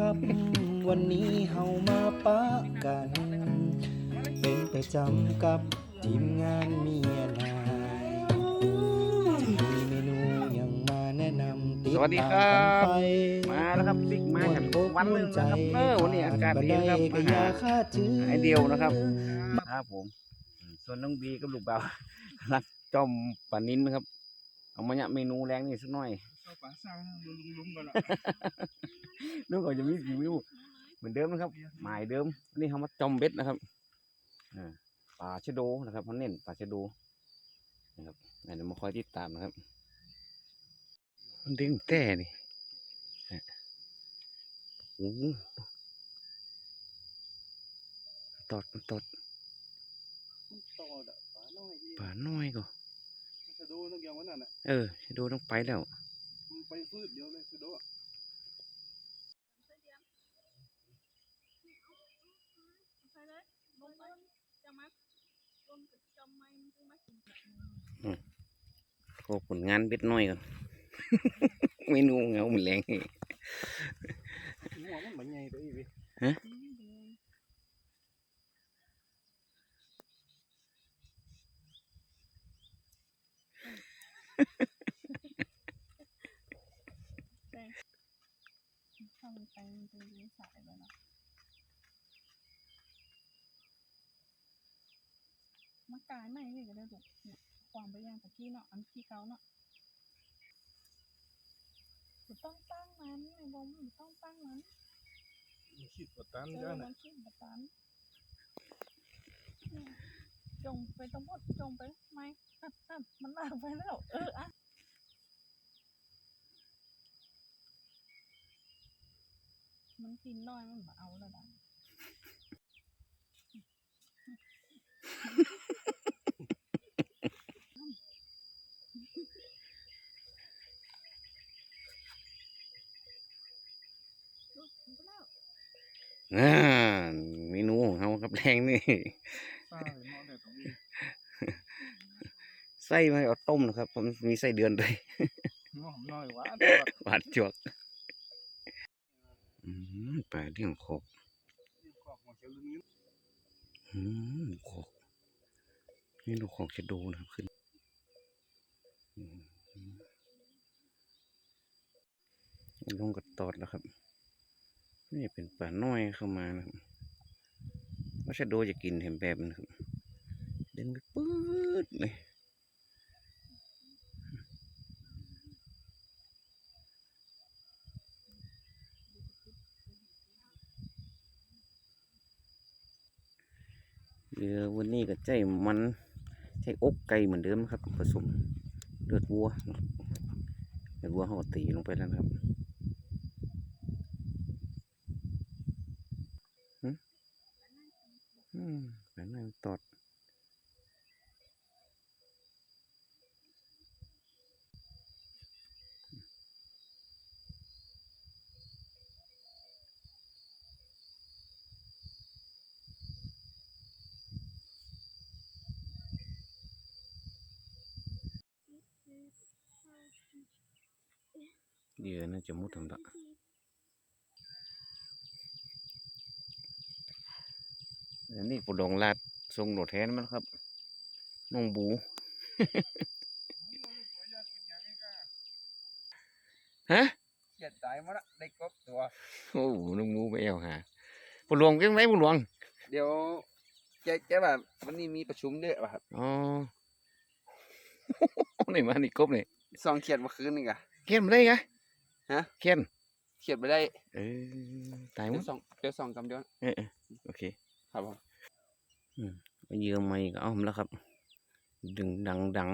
ครับ วันนี้เฮามาปะกัน เป็นประจำกับทีมงานเมียนายมีเมนูยังมาแนะนำติดสวัสดีตามครับกันไปมาแล้วครับบิ๊กมากันม่วันหนึงนะครับเออวันนี้อากาศดีครับก็มาอย่าหาคาดถือไอเดียวนะครับ ครับผมอืมส่วนน้องบีกับลูกบ่าว รักจอมปลานินนะครับ เอามาเนี่ยเมนูแรงนี่สักหน่อยเอาปลาสร้างลุงลุงกันละ นึกว่าจะมีรีวิวเหมือนเดิมนะครับหมายเดิมวันนี้เขามาจอมเบ็ดนะครับอ่าปลาชะโดนะครับเขาเน้นปลาชะโดนะครับเดี๋ยวมาคอยติดตามนะครับ มันดึงแต่นี่ฮะโอ้โหตอดมันตอดต่อดะปลาน้อยอีป่าน้อยก็สะโดต้องอย่างวันนั้นน่ะเออชะโดต้องไปแล้วมันไปฟืดเดียวเลยสะโดอะ ไปเลยลงไปจะมาลงกับจอมไม้มันจะมากิน โอ้ผลงานเบ็ดน้อยก่อนเมนูเหงาเหมือนแรงหัวมันเหมือนไงตัวอีวิช่องไปมันจะยิงสายไปเนาะมากายไม่เลยก็ได้ลูกเนี่ย ความไปย่างตะกี้เนาะอันที่เกาเนาะถูต้องตั้งมันไอ้บอมถูต้องตั้งมันมันคิดว่าตันเอจ้าอน่ะมันขึ้นแบบนั้นเนี่ยจงไปตรงพดจงไปไม่อะอะมันลากไปแล้ว เอออะมันกินน้อยมันมาเอาแล้วดัน ลูกมันก็แล้ว อ่าเมนูของเขาครับแรงนี่ซ่าเลยมองแต่ตรงนี้ไส้ไม่เอาต้มนะครับ ผมมีไส้เดือนด้วยมองน้อยหวานหวานจวกอืมปลาเรื่องขอกขอกหัวเขียวลืมอืมขอกนี่ลูกขอกจะโดนะครับขึ้นอืมลงกระตอดแล้วครับ นี่เป็นปลาน้อยเข้ามานะครับว่าชะโดจะกินเห็นแบบนะครับดึงไปปื๊ดเลยเรือวันนี้ก็ใจมันใช้อกไก่เหมือนเดิมครับ ผสมเลือดวัวเลือดวัวเขาตีลงไปแล้วครับ อืมแบบนั้นตอด เหยื่อน่าจะมุดทำละอันนี้ปูดองลาดทรงโดดแทนมันครับ น้องบู ฮะเขียดตายมาละได้ครบตัว โอ้โหน้องบูไปเอาหาปูหลวงจังไรปูหลวง เดี๋ยวแกแกแบบวันนี้มีประชุมเยอะป่ะครับ อ๋อ นี่มานี่กบนี่ซองเขียดเมื่อคืนนี่กะเขียนมาได้ไง ฮะ เขียนเขียดไปได้ เออตายหมเดี๋ยดวสองเดี๋ยวสองกำเดียวเออเออโอเคครับผมเอาเหยื่อใหม่ก็เอามาแล้วครับ ดึงดังดัง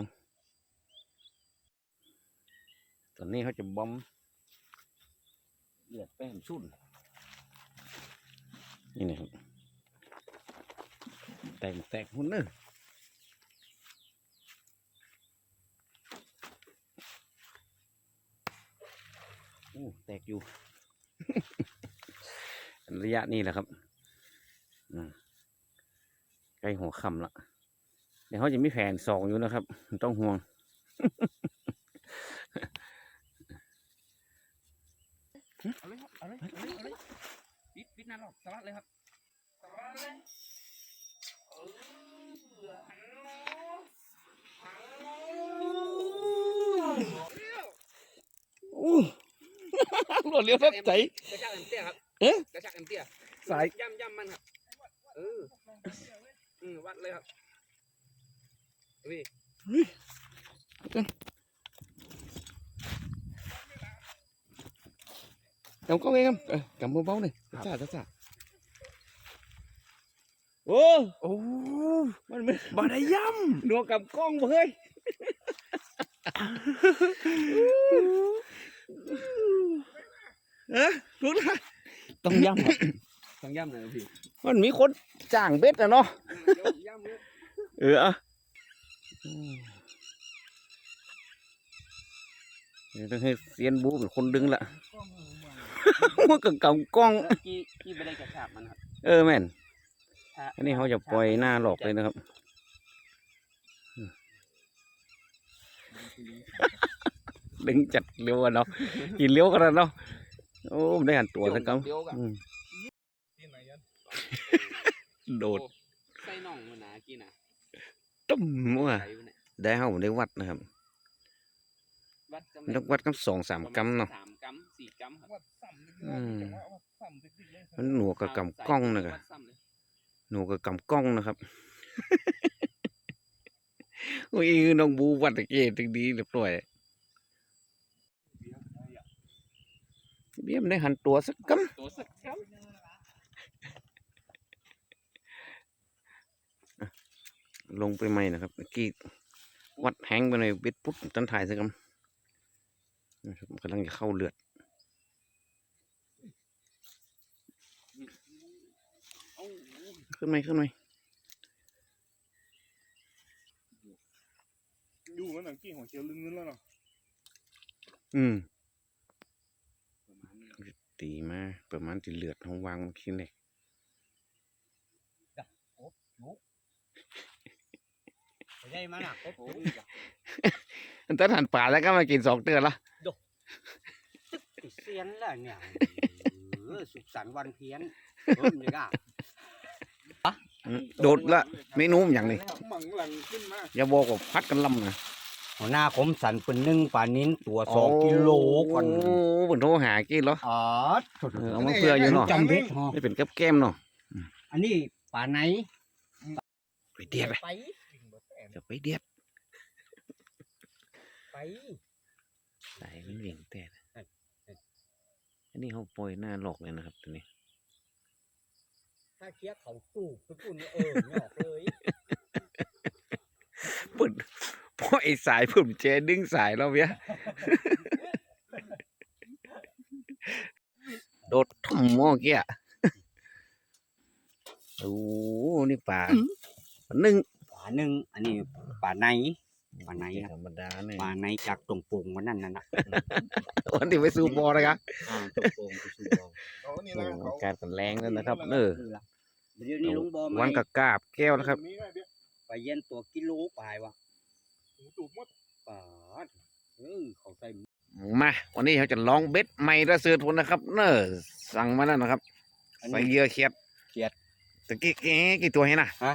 ตอนนี้เขาจะบอมเลือดแป้งชุ่นนี่นะครับแตกแตกหุ่นเนอะ อ้แตกอยู่ ระยะนี้แหละครับอืมใกล้หัวค่ำละเดี๋ยวเขาจะมีแผนสองอยู่นะครับไม่ต้องห่วง เอาเลยครับ เอาเลยเอาเลยเอาเลยหรอกสวัสดเลยครับสวัสดเลยเอ รวดเร็วทับใจกระชากเอ็มเตี้ยครับเอ๊ะกระชากเอ็มเตี้ยสายย่ำย่ำมันครับเอออืมวัดเลยครับนี่ cầm con nghe không ờ, cầm bông bông này chả chả chả ô ô mình mình bà đây dâm đùa cầm con mà hơi hả đúng ra ต้องย่ำครับต้องย่ำหน่อยพี่มันมีคนจ้างเบ็ดอะเนาะเดี๋ยวย่ำเลยเอออะเดี๋ยวต้องให้เซียนบูเป็นคนดึงละมันก็กำกล้องกี้กี้ไม่ได้กระชากมันครับเออแม่นถ้าอันนี้เขาจะปล่อยหน้าหลอกเลยนะครับ ดึงจัดเร็วอะเนาะกินเร็วกันเนาะโอ้ไม่ได้หันตัวสักคเดี๋ยวกับำอืมโดดใส่น่องมันนะกี้นะตุ้มว่ะใส่มันน่ะได้เขาได้วัดนะครับวัดกำแล้ววัดกันสองสามกำเนาะสามกำสี่กำครับอืมมันหนวกกับกำกล้องนะกะวัดซ้ำเลยหนูกับกำกล้องนะครับโอ้ยน้องบูวัดตะเกียถึงดีเรียบร้อย เบี้ยมนได้หันตัวสักกตัวสักกำลงไปใหม่นะครับเมื่อกี้วัดแหงไปในอยเบ็ดปุ๊บตันถ่ายสักกำนะครับกำลังจะเข้าเลือดำเอ้าขึ้นไหมขึ้นไหมดูมันหนังกี้ของเชียวลึงนึงแล้วเนาะอืมประมาณนี้ ตีมาประมาณที่เลือดของวางมันขี้เหล็กใช่มันอะโอ้ยอันตันหันป่าแล้วก็มากินสองเตือนละติดเซียนแล้วเนี่ยเออสุขสันต์วันเพี้ยนเออนี่ก็อืมโดดละเมนูมันอย่างนี้หมังหลังขึ้นมาอย่าบอกว่าพัดกันลำนะ หัวหน้าคมสันเป็นหนึ่งปลานิ้นตัวสองกิโลก่อนโอ้บนโทรหากี่เหรออ๋อเออเอามาเพื่ออยู่เนาะจำเพชรฮะไม่เป็นกับแก้มเนาะอันนี้ปลาไหนไปเดียดไปไปจะไปเดียดไปตายมันเหวี่ยงแต่อันนี้เขาปล่อยหน้าหลอกเลยนะครับตัวนี้ถ้าเคี้ยเขาตูบไปปุ่นเออไม่ออกเลยเปิด เพราะไอ้สายผมเจดึงสายเราเนี้ยโดดทุ่มหม้อเกี้ยโอ้นี่ป่าหนึ่งปลาหนึ่งอันนี้ปลาไหนปลาไหนครับธรรมดาเนี่ยปลาไหนจากตรงโป่งวันนั้นน่ะนะวันที่ไปสู่บอนะครับอ่าตรงโป่งไปสู่บ่อเขานี่โอ้นะเขาอากาศกันแรงแล้วนะครับเออคือละเดี๋ยวนี้ลุงบอวันไม่กับกาบแก้วนะครับนี่นะเดี๋ยวไปเย็นตัวกิโลปลายวะ หูตูบหมดปลาดเออเขาใส่มาวันนี้เขาจะลองเบ็ดใหม่ระเสือทุนนะครับ เนอสั่งมาแล้วนะครับอันใส่นี้เหยื่อเขียดเขียดตะกี้แกกี่ตัวให้น่ะฮะ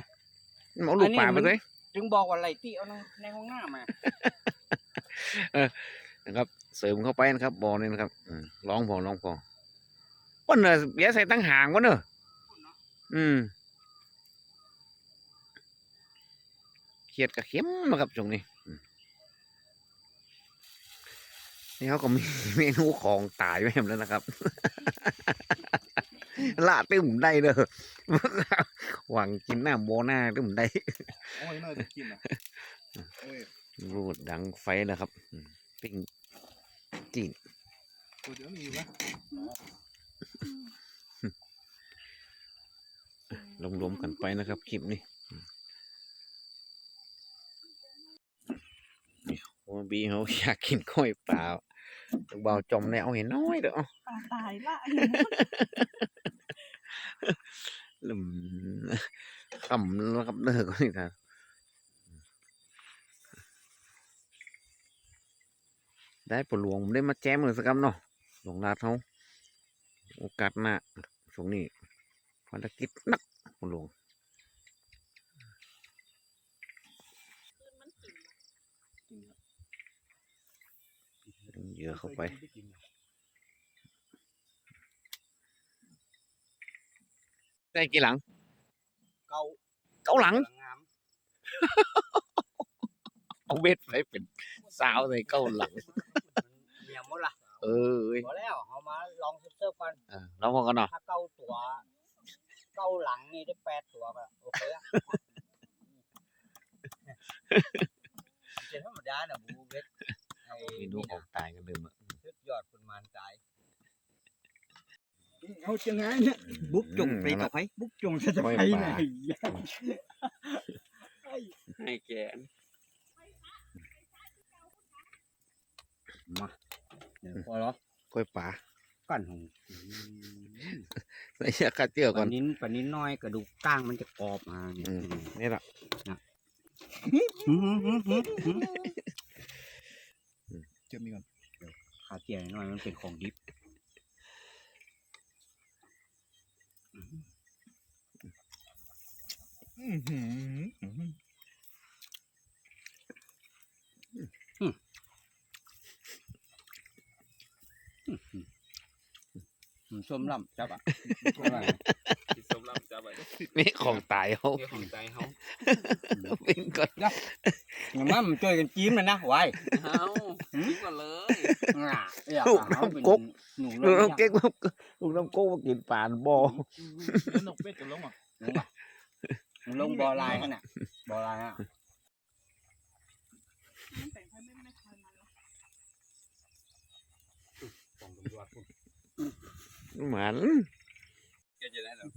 มันเอาลูอักนนี้ป่าไปมันเลยจึงบอกว่าไหลที่เอาในห้องน้ำมานะครับ เสริมเข้าไปนะครับบอนี่นะครับอืมลองพอลองพอป้นเนอะเบียใส่ตั้งหางวะเนอะอืมเขียดกับเข็มนะครับตรงนี้อืม นี่เขาก็มีเมนูของตายไว้แล้วนะครับละตึมได้เด้อหวังกินหน้าโบหน้าตึมได้โอ้ยน่าจะกินอะโอ้ยรูดดังไฟนะครับอืมปิ้งจีนตัวเดียวนี่อยู่นะรวมๆกันไปนะครับคลิปนี้อืมนี่โอ้บีเขาอยากกินกล้อยเปล่า เบาจอมเนี่ยเอาเห็นน้อยเด้อปลาตายละลืมขำแล้วครับเด้อก็นี่นะได้ปลหลวงผมได้มาแจมเลยสักคำเนาะหลวงลาดเขาโอกาสหน้าช่วงนี้ภารกิจหนักคุณลุง คืนมันกิน ดึง เหยื่อเข้าไป ได้กี่หลัง เกาเก้าหลังงามเอาเบ็ดไปเป็นสาวในเก้าหลังเมียหมดละเออเอ้ยพอแล้วเอามาลองเซิร์ฟๆกันเออเราพอกันเนาะถ้าเก้าตัวเก้าหลังนี่ได้แปดตัวก็โอเคอะเจ็ธรรมดาน่ะบูเวทไอ้เมนูของตายกันเลยมั้งสุดยอดคุณมานตายเอาเชียงไงเนี่ยบุกจงไปกับไผบุกจงจะจะไปไหนให้แกนมาเดี๋ยวพอแล้วกล้วยป่ากันของใส่เชือกคาดเจือก่ปอนลานิ้นปลานิ้นน้อยกระดูกก้างมันจะกรอบมาเนี่ยอืมนี่แหละหืมหืมหืมหืม เจอมีก่อนขาเจียน้อยมันเป็นของดิบอื้อหืออืมส้มลำจับอะ นี่ของตายเขาเกี่ยวของใจเขาเป็นก่อนงั้นมามันช่วยกันจิ้มเลยนะไว้เอากินก่อนเลยง่าอยากลูกเอาเป็นน้ำกกหนูลูกเลยน้ำเก๊กลูกน้ำโก้มากินป่านบอแล้วนกเป็ดกันลงอะมันลงบอลายขนาดบอลายอะมันแต่งให้ไม่ไม่คอยมาหรอกของตำรวจพุ่นเหมือนแกจะได้แล้ว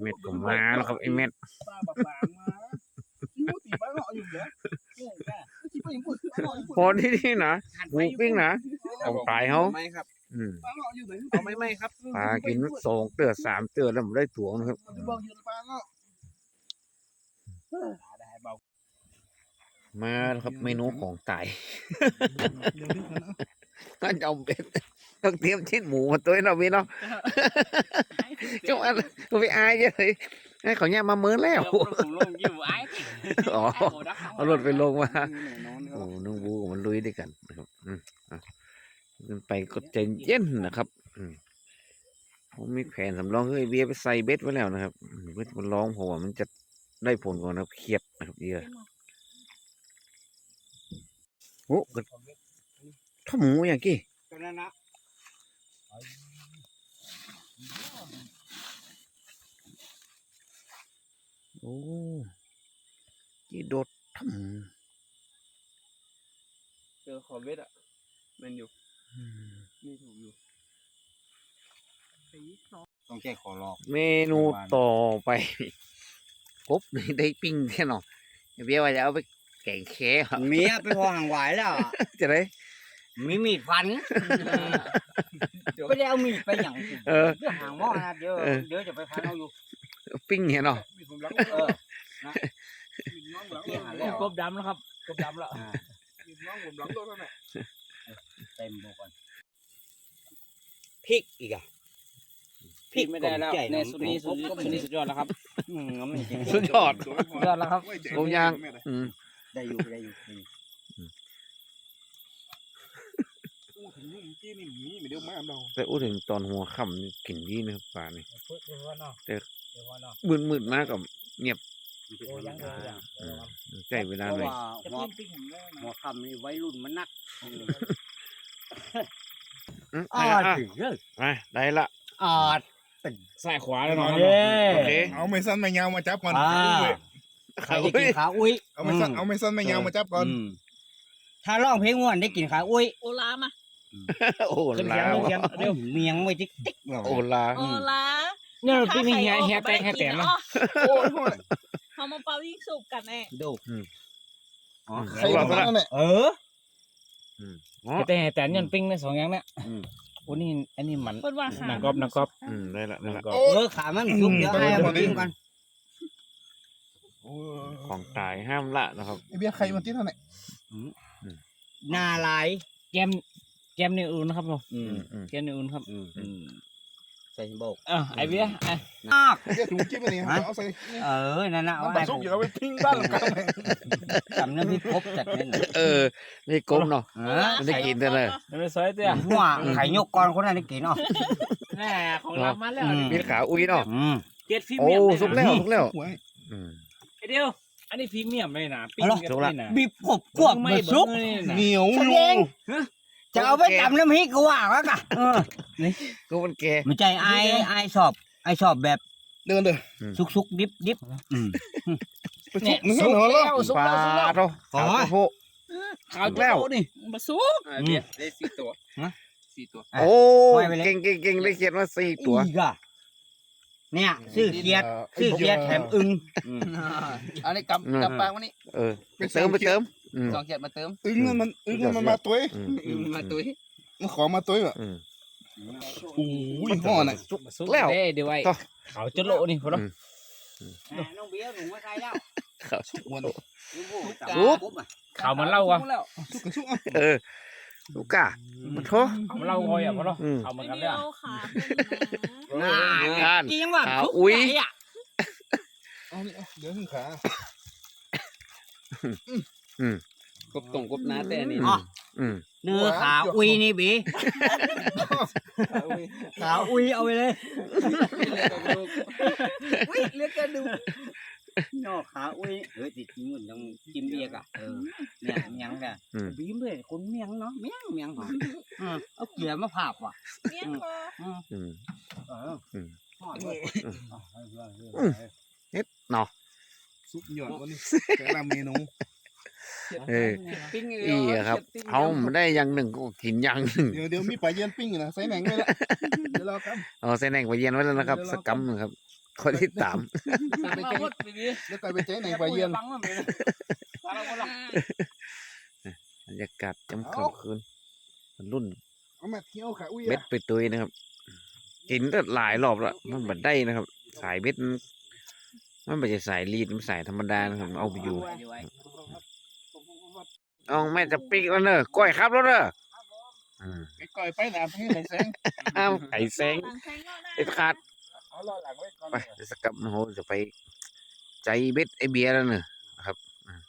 เม็ดก็มาแล้วครับไอ้เม็ดปลาปลามาคิวตีปลาเหาะอยู่เหรอคิดไปอย่างพูดปลาเหาะอยู่พอที่นี่นะหมูปิ้งนะของตายเขาไม่ครับอืมปลาเหาะอยู่ไหนเอาไม่ไม่ครับปลากินสองเตือสามเตือแล้วมันได้ตัวนะครับมันจะบอกอยู่ในปลาเหาะได้เบามาแล้วครับเมนูของตายเดี๋ยวนี้กันนะก็จะเอาเป็ด ต้องเตรียมชิ้นหมูมาตัวให้เราพี่เนาะจังหวะตัวไปอายเยอะเลยให้เขาเนี่ยมาเมินแล้วผมลงยิ้มไอ้อ๋อเอารถไปลงมาแน่นอนคโอ้รับน้องบูกับมันลุยด้วยกันนะครับอืมอะขึ้นไปก็ใจเย็นนะครับ อืมผมมีแผนสำรองเฮ้ยเบียร์ไปใส่เบ็ดไว้แล้วนะครับอืมเบ็ดมันร้องเพราะว่ามันจะได้ผลก่อนนะครับเครียดนะครับเยอะโอ้ก็ถ้าหมูอย่างกี้ตัวนั้นนะ โอ้ยี่โดดถ้าหมูเจอคอเวทอะมันอยู่อืมนี่ถูกอยู่ต้องแก้ขอรอก เมนูต่อไปกบนี่ได้ปิ้งแค่หนอเบียร์ว่าจะเอาไปแกงแค่ครับเมียไปพอห่างไหวแล้วจะได้ มีมีดฟันไม่ได้เอามีดไปอย่างอื่นเออเดี๋ยวห่างหม้อนะเดี๋ยวเออเดี๋ยวจะไปฟันเอาอยู่ปิ้งเนี่ยเนาะมีผมหลังเออมีน้องหลังเกี่ยงหาแล้วกบดำแล้วครับกบดำแล้วมีน้องผมหลังรถแล้วเนี่ยเต็มหมดก่อนพริกอีกอะพริกไม่ได้แล้วกลมใจในสุดนี้สุดนี้สุดนี้สุดยอดแล้วครับอืมงั้นมันจะสุดยอดสุยอดแล้วครับผมยางอืมได้อยู่ได้อยู่ได้อยู่ อู้ถึงนี่ กี้นี่มีไม่เดียวมาเราแต่อู้ถึงตอนหัวค่ำนี่กลิ่นดีนะครับปลานี่เดี๋ยวว่าเนาะเดี๋ยวเดี๋ยวว่าเนาะมืดมืดๆมากกับโอ้ยังเลยยังอืมใจเวเพลาราะหน่อยว่าหัวหัวคำนี่วัยรุ่นมันนักอืมอ่าอะอะถึงเรื่องอะได้ละอ่าซ้ายขวาแล้วเนาะเย้โอเคเอาไม่สั้นไม่ยาวมาจับก่อนอ่าใครได้กินขาอุ้ยเอาไม่สั้นเอาไม่สั้นไม่ยาวมาจับก่อนมถ้าร้องเพลงม่วนได้กินขาอุ้ยโอลามา โอ้ขึ้นลาเสียงขึ้นเสียงเดี๋ยวเมียงไว้ติ๊กติ๊กเราโอ้ลาโอลาเนี่ยพี่มีเฮียเฮียแตกแค่แตนเนาะโอ้ยโอ้ยเขามาเป่ายิงสูบกันแน่ดูอืมอ๋อใครมานั่นแหละเอออ๋อแต่แตนยันปิ้งในสองอย่างเนี้ยอืมโอ้นี่อันนี้มันเพิ่นว่าขาหนังกรอบหนังกรอบอืมได้ละได้ละเออขามันชุบเดี๋ยวให้มากินกันโอ้ยของตายห้ามละนะครับไอเบียร์ใครมันที่เท่าไหร่นาลายแกม แกมนี่อุ่นครับผมอืมอืมแกมนี่อุ่นครับอืมอืมใส่โบกเออไอเบี้ยไอมากเดี๋ยวถุงจิ้มอันนี้เอาใส่เออนั่นน่ะมันเอาผให้สมอยู่แล้วไปปิ้งบ้านหลังกลางแม่งจำน้ำพริกครบจัดเน้นเออนี่กลมเนาะเออมันได้กินแต่เลยมันไม่ซอยเตี้ยหัวไข่ยกก่อนคนนั้นได้กินเนาะแหมของเรามาแล้วอืมมีขาอุ้ยเนาะอืมเจ็ดพรีโอ้เมียมเลยสุกแล้วสุกแล้วหัวอืมไอเดียวอันนี้พรีเมียมเลยนะปิ้งเอากันสุกเลละยนะบีบกบกวบไม่มาเบิ้ซุกงเลยนะเหนียวแสอดยู่ง จะเอาไปตำน้ำพริกก็ว่าแล้วกะเออก็มันแกไม่ใช่ไอ้ไอ้ชอบไอ้ชอบแบบเดินเด้อซุกซุกดิบดิบอืม ไปซุกนึกเหรอแล้วสุกปลาแล้วสุกแล้วโตอ๋อขาวโพดขาวแล้วโตนี่ มาสุกอืมได้สี่ตัวฮะ สี่ตัวอะโอ้ปล่อยไปเลย เก่งเก่งเก่งได้เขียนมาสี่ตัว อีกอะเนี่ยซื้อเกียดซื้อเกียดแถมอึงอันนี้กำกำปางวันนี้ เออไปเติมไปเติม อืม สองเจ็ดมาเติมอึ้งนั่นมันอึ้งนั่นมันมาตัวอืมมาตุ้ยมันขอมาตัวแบบอืม โอ้ยห่อน่ะสุกสุกแล้ว เด้เดี๋ยวไว้ต่อ ขาวจะโลนี่พอแล้วอืมน้องเบี้ยหนูมาใครแล้วครับ อ้วนลูกผู้ซุกปุ๊บอะขาวมันเล่าอะซุกกันซุกอะเออลูกกามาโทขาวมันเล่าคอยอะพอแล้วอืม ขาวเหมือนไอกันเลเดียยอะวขาเป็นนะงานจริงว่าขาวซุกอุ๊ยไหนอะเอานี่เอาเดี๋ยวขึ้นขา กบตรงกบน้าแต่นี่อ๋อ อืม เนื้อขาอุยนี่บีขาอุยเอาไปเลยเลือกกันดูเนาะขาอุยเฮ้ยติดจริงมันต้องจิ้มเบียกอะเออเนี่ยเมียงกะอืม บีมเลยคนเมียงเนาะเมียงเมียงเหรออืมเอาเกลือมาผาบว่ะเมียนคออืมอืม เอออืมทอดเลยเนาะซุกหย่อนวันนี้แต่ละเมนู เออ ปิ้งอีอะครับ เอามาได้อย่างหนึ่งก็กินอย่างหนึ่งเดี๋ยวเดี๋ยวมีปลาเย็นปิ้งอยู่นะใส่แหนงไว้ละเดี๋ยวเราครับเอาใส่แหน่งไปเย็นไว้แล้วนะครับสกกัมนะครับข้อที่สามไปเจอไปดิเดี๋ยวกลายเป็นเจ๊แหนงปลาเย็นฟังมันไปเลยฟังมันละบรรยากาศจำกลางคืนมันรุ่นเอามาเที่ยวขาอุ้ยเบ็ดอะไปตุยนะครับ กินก็หลายรอบแล้วมันบัดได้นะครับ สายเบ็ดมันมันไม่ใช่สายรีดมันสายธรรมดานะครับเอาไปอยู่ เอาแม่จะปิกแล้วเนอะก้อยครับแล้วเนอะอืมไอ้ก่อยไปหนาให้ไหนแซงอ้าวไก่แซงทางใช้ก็ได้เด็ดขาดเอารอหลังไว้ก่อนไปเดี๋ยวสกกัมโอ้โหจะไปใจเบ็ดไอเบียร์แล้วเนอะนะครับอืม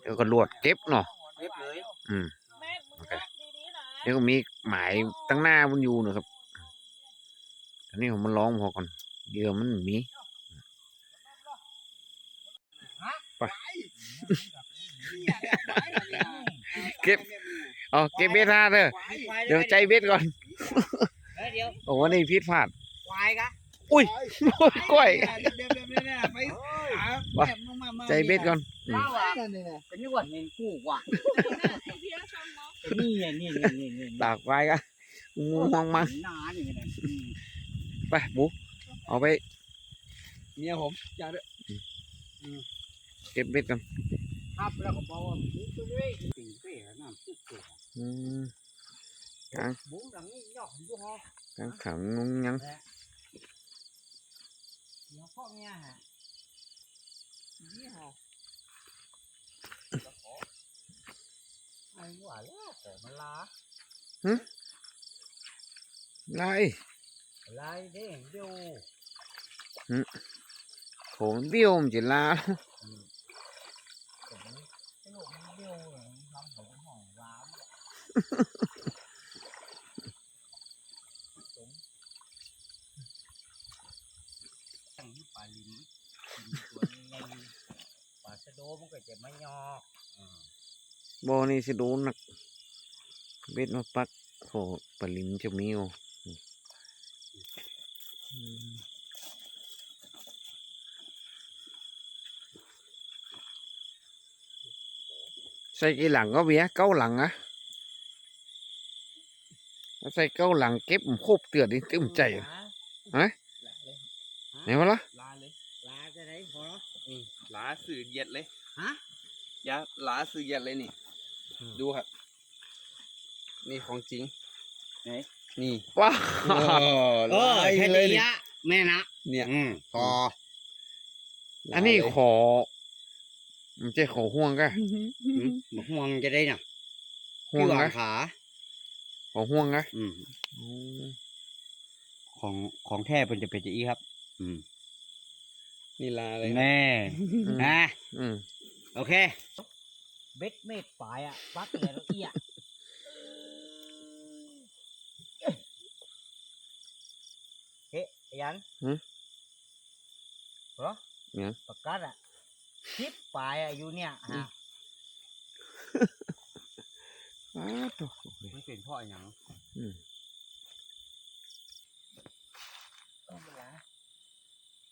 เดี๋ยวก็ลวดเก็บเนาะเรียบเลยอืมแม่มึงรักดีๆนะเดี๋ยวก็มีหมายตั้งหน้ามันอยู่นะครับอันนี้ผมมันร้องพอก่อนเหยื่อมันมี ไป เก็บเอาเก็บเบ็ดท่าเด้อเดี๋ยวใจเบ็ดก่อนเดี๋ยวโอ้โหนี่พิษพลาดควายกะอุ้ยโอ้ยก้อยเดี๋ยวเดี๋ยวเดี๋ยวเดี๋ยวไปว่าใจเบ็ดก่อนอืมเล่าอะเป็นนึกว่าเงินกู้ว่ะไอเดียชมเนาะนี่ไงนี่นี่นี่นี่ตากไว้กันงูมองมาหนานี่นะอืมไปบูเอาไปเมียผมอย่าเด้อเก็บเบ็ดกัน ครับแล้วก็บอกว่าบุ้งไปเลยปิ่งเป้น้ำตุ๊กเป้อืมบุ้งดังนี้ยอกอยู่ฮะกางขังงงยังเดี๋ยวพ่อเนี่ยฮะนี่ฮะไอ้หวานแล้วแต่มันลาไล่ลายเด้งเดียวโขงเบี้ยวมันจะลาไอ้ลูกมันเดียวทำของห้องล้าม ตั้งที่ปลาลิมตัวใหญ่ปลาชะโดมันก็จะไม่ยอกบอนี่สิโดนหนักเบ็ดมาปักโอ้ปลาลิมจะมีโออืมใส่กี่หลังก็เบี้ยเก้าหลังอะ ถ้าใส่เก้าหลังเก็บมันโคบเตือดนี่ตึมใจอะไหนวะล่ะลาเลยลาจะได้พอนี่ลาสื่อเหยียดเลยฮะยาลาสื่อเหยียดเลยนี่ ดูครับ นี่ของจริงไหนนี่ว้าเออแค่นี้อะแม่นะเนี่ยอืมพออันนี้ขอมันจะขอห่วงกะหมกห่วงจะได้น่ะห่วงพี่หกะงขา ของห่วงนะอืมโอ้ของของแท้เป็นจะเป็นจะอีครับ อืมนี่ลาเลยแน่อืมอะอืมโอเค เบ็ดเม็ดปลายอะปักเหลือเอียเฮ้ยไอ้ยันเหรอเนี่ยปากกัดอะชิปปลายอะอยู่เนี่ยฮะ อ้าวโถ่มัน เป็นเพ่ออย่างอืมต้องเวลา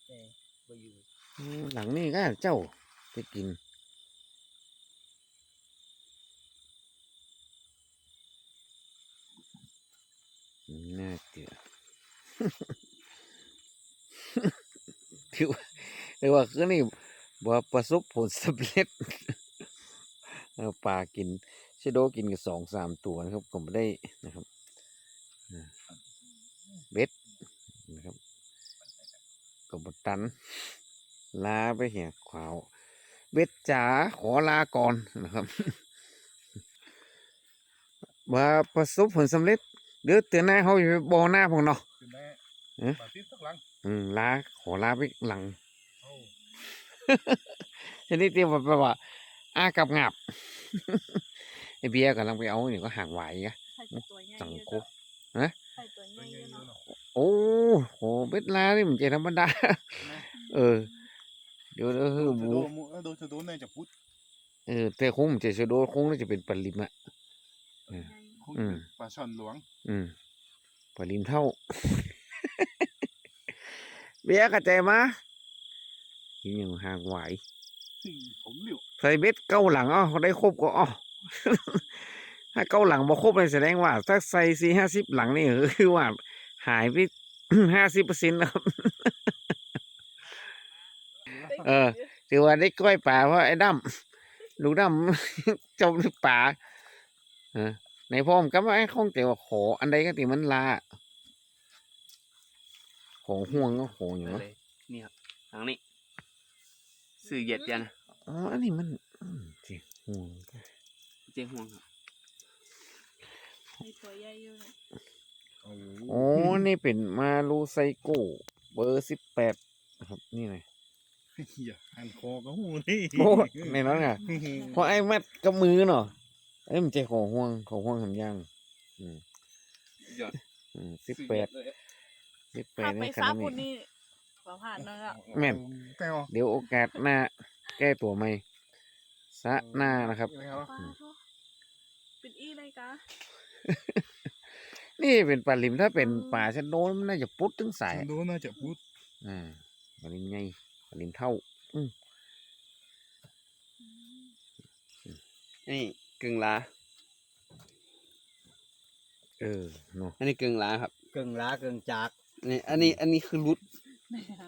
แต่บ่อยู่อืมหลังนี่ก็เจ้าไปกินน่าเกลือถือว่าถือว่าคือนี่บ่ประสบผลสำเร็จเอาปลากิน ชโดกินกันสองสามตัวนะครับก็ไม่ได้นะครับเบ็ดนะครับกบตัน ลาไปเหี่ยขวาวเบ็ดจ๋าขอลาก่อนนะครับว่าประสบผลสำเร็จเดี๋ยวเตือนหน้าเขาอยู่บอหน้าพงเนาะเป็นแม่เอ๊ะปาติดสักหลังอืมลาขอลาไปหลังโอ้ชนิดที่ว่าแปลว่าอากับงับ ไอเบียร์กำลังไปเอาเนี่ยก็ห่างไหวอะใส่ตัวใหญ่สังเยอะคุเนาะฮะใส่ตัวใหเป็ญ่นเยไงอะเนาะเนาะโอ้โหเบ็ดลานี่มันใจธรรมดาเออ เดี๋ยวเดี๋ยวคือโดบูนมูเออโดนจะโดนเนี่ยจะพูดเออแต่คงมันจะชะโดคงน่าจะเป็นปลาลิมอะตัวใหญ่คงอืมปลาช่อนหลวง อืมปลาลิมเท่า เบียร์กระใจมากินอย่างห่างไหวที่ผมเหลียวใส่เบ็ดเก้าหลังอ๋อได้ครบก็อ๋อ ถ้าเก้าหลังบ่ครบเลยแสดงว่าถ้าใส่สี่ห้าสิบหลังนี่คือว่าหายไปห้าสิบเปอร์เซ็นต์นะครับ เออถือว่าได้กล้อยป่าเพราะไอ้ดำลูกดำจมในป่าเออในพ่อมก็ว่าไอ้ข้องแต่ว่าขออันใดก็ติมันลาของห่วงก็ขออย่างเลวะยนี่ครับทางนี้สื่อเหยียดยันอ๋ออันนี้มันอืมสิห่วง เจ๊ห่วงครับใส่ตัวใหญ่เยอะเนาะโอ้อ๋อนี่เป็นมาลูไซโก้เบอร์สิบแปดนะครับนี่เลยเหี้ยหันคอก็หูนี่โอ้ในนั้นไงเพราะไอ้มัดกับมือเนาะไอ้ยมันใจของห่วงของห่วงทำย่างอืมยอดอืมสิบแปดสื่อเหยียเลยสิบแปถ้าดไปนี่ขซานาดบุนี้นี่เราผ่านเนาะแม่นแก้วเดี๋ยวโอกาสหน้าแก้ตัวใหม่สะหน้านะครับ เนาะเป็นอีเลยกะนี่เป็นปลาลิมถ้าเป็นป่าชะโดนมันน่าจะปุ๊ดถึงสายฉันดูน่าจะพูดอ่าปลาลิมไงปลาลิมเท่านี่กึ่งลา เออเนาะอันนี้กึ่งลาครับกึ่งลากึ่งจากอันนี้อันนี้อันนี้คือรุด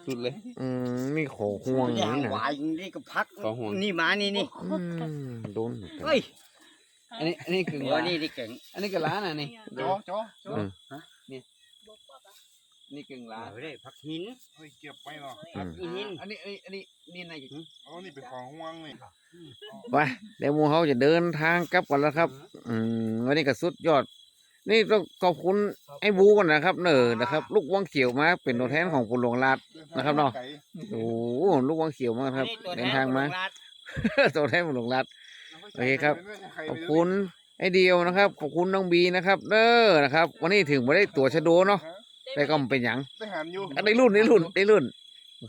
สุดเลย อืมนี่ขอห่วงอย่างนี่นะ หวายนี่ก็พัก ขอห่วง นี่มานี่นี่ อืมโดนเหมือนกัน เฮ้ย อันนี้อันนี้กึ่งเอลาอนี่นี่เก่งอันนี้ก็ลาน่ะนี่จอจอจออืมบอกว่าปะนี่กึ่งลาเออได้พักหินเฮ้ยเก็บไปเนาะอืมอีหินอันนี้อันนี้อันนี้นี่นายอ๋อนี่เป็นของห่วงนี่ไปเดี๋ยวหมูเขาจะเดินทางกลับกันแล้วครับ อืมวันนี้ก็สุดยอด นี่ต้องขอบคุณไอ้บูกันนะครับ เนอนะครับ ลูกวังเขียวมาเป็นตัวแทนของคุณหลวงราชนะครับเนาะไก่โอ้โหลูกวังเขียวมากครับนี่ตัวแทเดินนทางมาของรัฐตัวแทนของหลวงราช โอเคครับใครขอบไปด้วยคุณไอ้เดียวนะครับ ขอบคุณน้องบีนะครับเด้อนะครับ วันนี้ถึงมาได้ตัวชะโดเนาะแต่ก็ไม่เป็นหยังได้หันอยู่อะได้รุ่นได้รุ่นได้รุ่น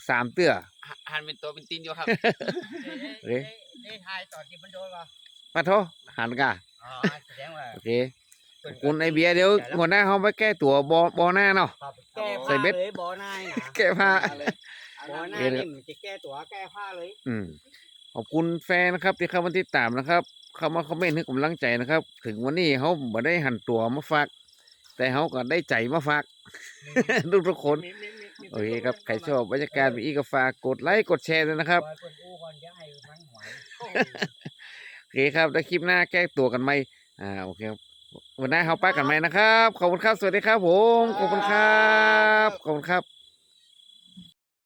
สามเตื้อหันเป็นตัวเป็นตีนอยู่ครับเอ๊ะได้ทายตอนที่มันโดนเหรอปะโทหันกะอ๋อแสดงว่าโอเคขอบคุณไอเบียร์เดี๋ยวหัวหน้าเขาไปแก้ตัวบอบอหน้าเนาะแก้ใส่ผ้าเบ็ดเลยบ่อนายนะแก้ผ้าบ่อนายเดี๋ยวนี่มันจะแก้ตัวแก้ผ้าเลย อืม ขอบคุณแฟนนะครับที่เข้ามาติดตามนะครับ เข้ามาคอมเมนต์ให้กำลังใจนะครับ ถึงวันนี้เขาบ่ได้หันตัวมาฝากแต่เขาก็ได้ใจมาฝากทุกทุกๆคนมีมีมีมีโอเคครับใครชอบบรรยากาศแบบนี้ก็ฝากกดไลค์กดแชร์ด้วยนะครับปล่อยเพิ่นอู้ก่อนจะให้มันหวยโอเคครับแล้วคลิปหน้าแก้ตัวกันไหมอ่าโอเคครับวันหน้าเขาป้ากันไหมนะครับขอบคุณครับสวัสดีครับผมขอบคุณครับขอบคุณครับ